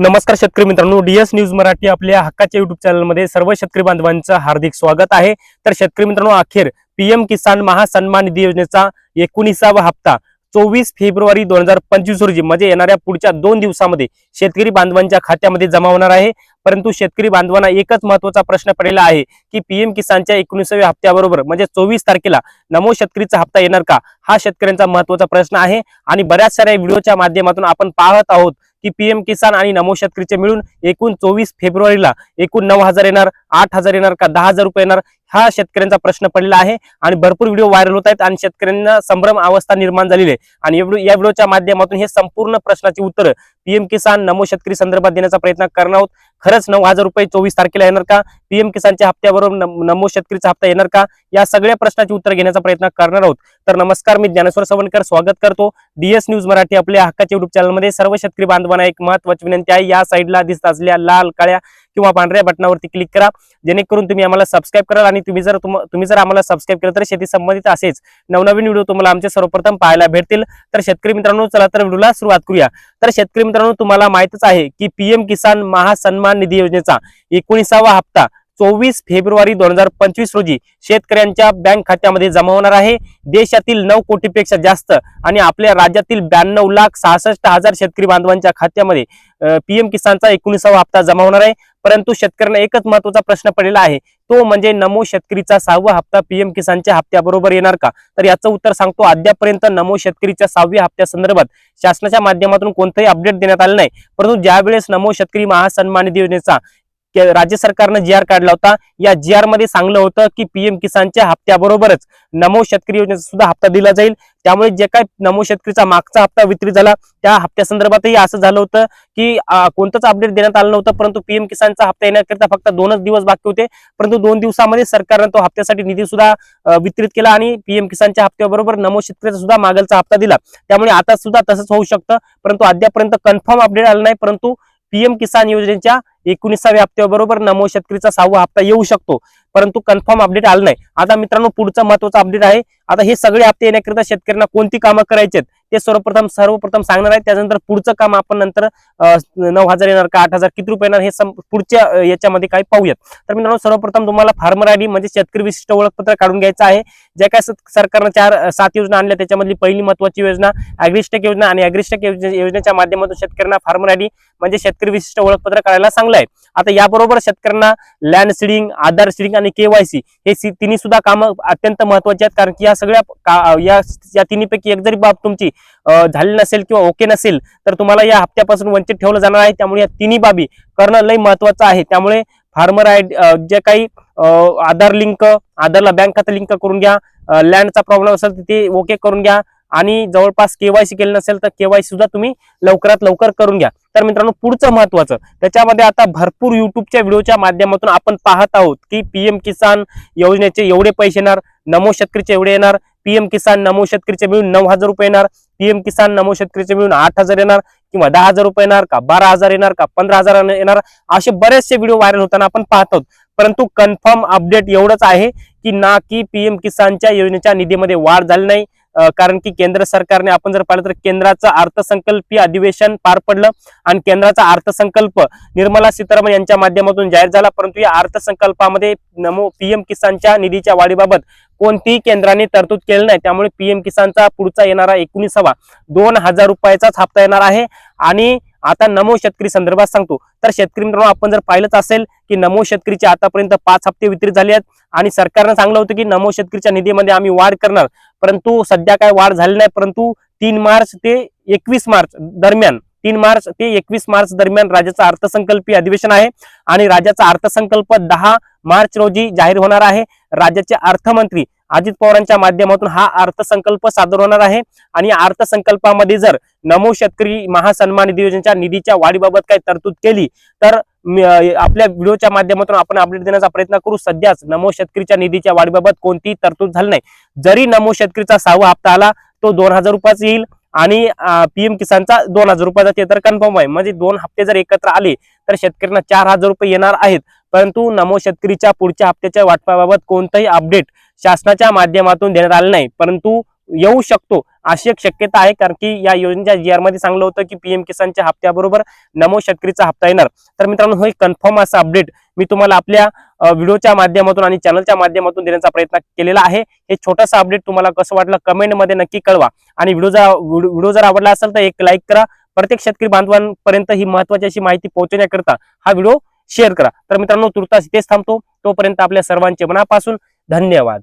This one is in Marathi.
नमस्कार शेतकरी मित्रांनो डीएस न्यूज मराठी आपल्या हक्काच्या युट्यूब चॅनलमध्ये सर्व शेतकरी बांधवांचं हार्दिक स्वागत आहे. तर शेतकरी मित्रांनो अखेर पीएम किसान महासन्मान निधी योजनेचा एकोणीसावा हप्ता चोवीस फेब्रुवारी दोन हजार पंचवीस रोजी म्हणजे येणाऱ्या पुढच्या दोन दिवसामध्ये शेतकरी बांधवांच्या खात्यामध्ये जमा होणार आहे. परंतु शेतकरी बांधवांना एकच महत्त्वाचा प्रश्न पडलेला आहे की पीएम किसानच्या एकोणीसाव्या हप्त्याबरोबर म्हणजे चोवीस तारखेला नमो शेतकरीचा हप्ता येणार का? हा शेतकऱ्यांचा महत्त्वाचा प्रश्न आहे आणि बऱ्याच साऱ्या व्हिडिओच्या माध्यमातून आपण पाहत आहोत. की पीएम किसान आणि नमो शेतकरीचे मिळून एकूण चोवीस फेब्रुवारीला एकूण नऊ हजार येणार आठ हजार येणार का दहा हजार रुपये येणार हा शेतकऱ्यांचा प्रश्न पडलेला आहे. आणि भरपूर व्हिडिओ व्हायरल होत आहेत आणि शेतकऱ्यांना संभ्रम अवस्था निर्माण झालेली आहे. आणि या या व्हिडिओच्या माध्यमातून हे संपूर्ण प्रश्नाची उत्तर पीएम किसान नमो शेतकरी संदर्भात देण्याचा प्रयत्न करणार आहोत. खरंच नऊ हजार रुपये चोवीस तारखेला येणार का? पीएम किसानच्या हप्त्याबरोबर नमो शेतकरीचा हप्ता येणार का? या सगळ्या प्रश्नाची उत्तर घेण्याचा प्रयत्न करणार आहोत. तर नमस्कार मी ज्ञानेश्वर सवणकर स्वागत करतो. डीएस न्यूज मराठी आपल्या हक्काच्या युट्यूब चॅनलमध्ये सर्व शेतकरी बांधवांना एक महत्वाची विनंती आहे. या साईडला दिसत असलेल्या लाल काळ्या किंवा पांढऱ्या बटनावरती क्लिक करा. जेणेकरून तुम्ही आम्हाला सबस्क्राईब कराल आणि तुम्ही जर तुम्ही जर आम्हाला सबस्क्राईब केलं तर शेती संबंधित असेच नवनवीन व्हिडिओ तुम्हाला आमचे सर्वप्रथम पाहायला भेटतील. तर शेतकरी मित्रांनो चला तर व्हिडिओला सुरुवात करूया. तर शेतकरी मित्रांनो तुम्हाला माहितच आहे की पीएम किसान महासन्मान निधी योजनेचा एकोणीसावा हप्ता चोवीस फेब्रुवारी दोन हजार पंचवीस रोजी शेतकऱ्यांच्या बँक खात्यामध्ये जमा होणार आहे. देशातील नऊ कोटीपेक्षा जास्त आणि आपल्या राज्यातील ब्याण्णव लाख सहासष्ट हजार शेतकरी बांधवांच्या खात्यामध्ये पीएम किसानचा एकोणीसावा हप्ता जमा होणार आहे. परंतु शेतकऱ्यांना एकच महत्त्वाचा प्रश्न पडलेला आहे. तो म्हणजे नमो शेतकरीचा सहावा हप्ता पीएम किसानच्या हप्त्याबरोबर येणार का? तर याचं उत्तर सांगतो. अद्यापर्यंत नमो शेतकरीच्या सहाव्या हप्त्या संदर्भात शासनाच्या माध्यमातून कोणतंही अपडेट देण्यात आलं नाही. परंतु ज्यावेळेस नमो शेतकरी महासन्मान निधी योजनेचा राज्य सरकारनं जी आर काढला होता. या जी आरमध्ये सांगलं होतं की पीएम किसानच्या हप्त्याबरोबरच नमो शेतकरी योजनेचा सुद्धा हप्ता दिला जाईल. त्यामुळे जे काय नमो शेतकरीचा मागचा हप्ता वितरित झाला त्या हप्त्यासंदर्भातही असं झालं होतं की कोणतंच अपडेट देण्यात आलं नव्हतं परंतु पीएम किसानचा हप्ता येण्याकरिता फक्त दोनच दिवस बाकी होते. परंतु दोन दिवसामध्ये सरकारनं तो हप्त्यासाठी निधी सुद्धा वितरित केला आणि पीएम किसानच्या हप्त्याबरोबर नमो शेतकऱ्याचा सुद्धा मागलचा हप्ता दिला. त्यामुळे आता सुद्धा तसंच होऊ शकतं परंतु अद्यापर्यंत कन्फर्म अपडेट आलं नाही परंतु पीएम किसान योजनेच्या एकोणीसाव्या हप्त्याबरोबर नमो शेतकरीचा सहावा हप्ता येऊ शकतो. परंतु कन्फर्म अपडेट आलं नाही. आता मित्रांनो पुढचा महत्त्वाचा अपडेट आहे. आता हे सगळे हप्ते येण्याकरिता शेतकऱ्यांना कोणती कामं करायची आहेत ते सर्वप्रथम सर्वप्रथम सांगणार आहे. त्यानंतर पुढचं काम आपण नंतर नऊ हजार येणार का आठ हजार किती रुपये येणार हे सम- पुढच्या याच्यामध्ये काही पाहूयात. तर मित्रांनो सर्वप्रथम तुम्हाला फार्मर आयडी म्हणजे शेतकरी विशिष्ट ओळखपत्र काढून घ्यायचं आहे. ज्या काय सरकारनं चार सात योजना आणल्या त्याच्यामधली पहिली महत्वाची योजना अॅग्रिस्टेक योजना आणि अॅग्रिस्टेक योजनेच्या माध्यमातून शेतकऱ्यांना फार्मर आयडी म्हणजे शेतकरी विशिष्ट ओळखपत्र काढायला चांगलं आहे आता याबरोबर शेतकऱ्यांना लँड सिडिंग आधार सिडिंग आणि केवायसी हे तिन्ही सुद्धा कामं अत्यंत महत्वाची आहेत. कारण की या सगळ्या या तिन्हीपैकी एक जरी बाब तुमची झाली नसेल किंवा ओके नसेल तर तुम्हाला या हप्त्यापासून वंचित ठेवलं जाणार आहे. त्यामुळे या तिन्ही बाबी करणं लय महत्वाचं आहे. त्यामुळे फार्मर आय जे काही आधार लिंक आधारला बँक खातं लिंक करून घ्या. लँडचा प्रॉब्लेम असेल तिथे ओके करून घ्या. आणि जवळपास केवायसी केली नसेल तर केवायसी सुद्धा तुम्ही लवकरात लवकर करून घ्या. तर मित्रांनो पुढचं महत्वाचं त्याच्यामध्ये आता भरपूर युट्यूबच्या व्हिडिओच्या माध्यमातून आपण पाहत आहोत की पीएम किसान योजनेचे एवढे पैसे येणार नमो शेतकरीचे एवढे येणार पीएम किसान नमो शेतकरीचे मिळून नऊ हजार रुपये येणार पीएम किसान नमो शेतकरीचे मिळून आठ हजार येणार किंवा दहा हजार रुपये येणार का बारा हजार येणार का पंधरा हजार येणार असे बरेचसे व्हिडिओ व्हायरल होताना आपण पाहत आहोत. परंतु कन्फर्म अपडेट एवढंच आहे की ना की पीएम किसानच्या योजनेच्या निधीमध्ये वाढ झाली नाही. कारण की केंद्र सरकारने आपण जर पाहिलं तर केंद्राचं अर्थसंकल्पीय अधिवेशन पार पडलं आणि केंद्राचा अर्थसंकल्प निर्मला सीतारामन यांच्या माध्यमातून जाहीर झाला परंतु या अर्थसंकल्पामध्ये नमो पीएम किसानच्या निधीच्या वाढीबाबत कोणतीही केंद्राने तरतूद केली नाही. त्यामुळे पीएम किसानचा पुढचा येणारा एकोणीसावा दोन हजार रुपयाचाच हप्ता येणार आहे. आणि आता नमो शेतकरी संदर्भात सांगतो. तर शेतकरी मित्रांनो आपण जर पाहिलंच असेल की नमो शेतकरीचे आतापर्यंत पाच हप्ते वितरित झाले आहेत आणि सरकारनं सांगलं होतं की नमो शेतकरीच्या निधीमध्ये आम्ही वाढ करणार. परंतु सध्या काय वाढ झाली नाही परंतु तीन मार्च ते एकवीस मार्च दरम्यान तीन मार्च ते एकवीस मार्च दरम्यान राज्याचं अर्थसंकल्पीय अधिवेशन आहे आणि राज्याचा अर्थसंकल्प दहा मार्च रोजी जाहीर होणार आहे. राज्याचे अर्थमंत्री अजित पवारांच्या माध्यमातून हा अर्थसंकल्प सादर होणार आहे. आणि अर्थसंकल्पामध्ये जर नमो शेतकरी महासन्मान निधी योजनेच्या निधीच्या वाढीबाबत काही तरतूद केली तर आपल्या व्हिडिओच्या माध्यमातून आपण अपडेट देण्याचा प्रयत्न करू. सध्याच नमो शेतकरीच्या निधीच्या वाढीबाबत कोणतीही तरतूद झाली नाही. जरी नमो शेतकरीचा सहावा हप्ता आला तो दोन हजार रुपयाचा येईल आणि पीएम किसानचा दोन हजार रुपयाचा ते तर कन्फर्म आहे. म्हणजे दोन हप्ते जर एकत्र आले तर शेतकऱ्यांना चार हजार रुपये येणार आहेत. परंतु नमो शेतकरीच्या पुढच्या हप्त्याच्या वाटपाबाबत कोणतंही अपडेट शासनाच्या माध्यमातून देण्यात आलं नाही. परंतु येऊ शकतो अशी एक शक्यता आहे कारण की या योजनेच्या जी आरमध्ये सांगलं होतं की पीएम किसानच्या हप्त्याबरोबर नमो शेतकरीचा हप्ता येणार. तर मित्रांनो हे कन्फर्म असं अपडेट मी तुम्हाला आपल्या व्हिडिओच्या माध्यमातून आणि चॅनलच्या माध्यमातून देण्याचा प्रयत्न केलेला आहे. हे छोटासा अपडेट तुम्हाला कसं वाटलं कमेंटमध्ये नक्की कळवा. आणि व्हिडिओ जर व्हिडिओ जर आवडला असेल तर एक लाईक करा. प्रत्येक शेतकरी बांधवांपर्यंत ही महत्वाची अशी माहिती पोहोचवण्याकरता हा व्हिडिओ शेअर करा. तर मित्रांनो तुर्तास इथेच थांबतो. तोपर्यंत आपल्या सर्वांचे मनापासून धन्यवाद.